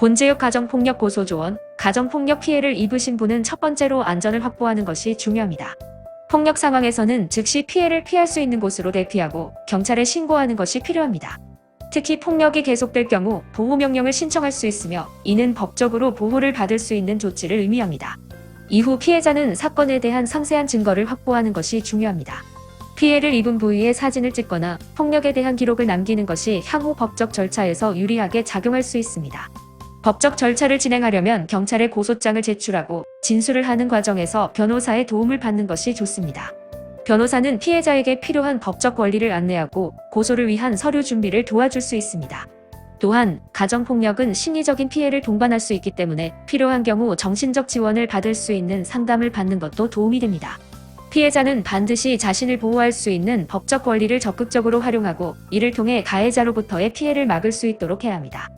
곤제육 가정폭력 고소 조언, 가정폭력 피해를 입으신 분은 첫 번째로 안전을 확보하는 것이 중요합니다. 폭력 상황에서는 즉시 피해를 피할 수 있는 곳으로 대피하고 경찰에 신고하는 것이 필요합니다. 특히 폭력이 계속될 경우 보호명령을 신청할 수 있으며 이는 법적으로 보호를 받을 수 있는 조치를 의미합니다. 이후 피해자는 사건에 대한 상세한 증거를 확보하는 것이 중요합니다. 피해를 입은 부위의 사진을 찍거나 폭력에 대한 기록을 남기는 것이 향후 법적 절차에서 유리하게 작용할 수 있습니다. 법적 절차를 진행하려면 경찰에 고소장을 제출하고 진술을 하는 과정에서 변호사의 도움을 받는 것이 좋습니다. 변호사는 피해자에게 필요한 법적 권리를 안내하고 고소를 위한 서류 준비를 도와줄 수 있습니다. 또한 가정폭력은 심리적인 피해를 동반할 수 있기 때문에 필요한 경우 정신적 지원을 받을 수 있는 상담을 받는 것도 도움이 됩니다. 피해자는 반드시 자신을 보호할 수 있는 법적 권리를 적극적으로 활용하고 이를 통해 가해자로부터의 피해를 막을 수 있도록 해야 합니다.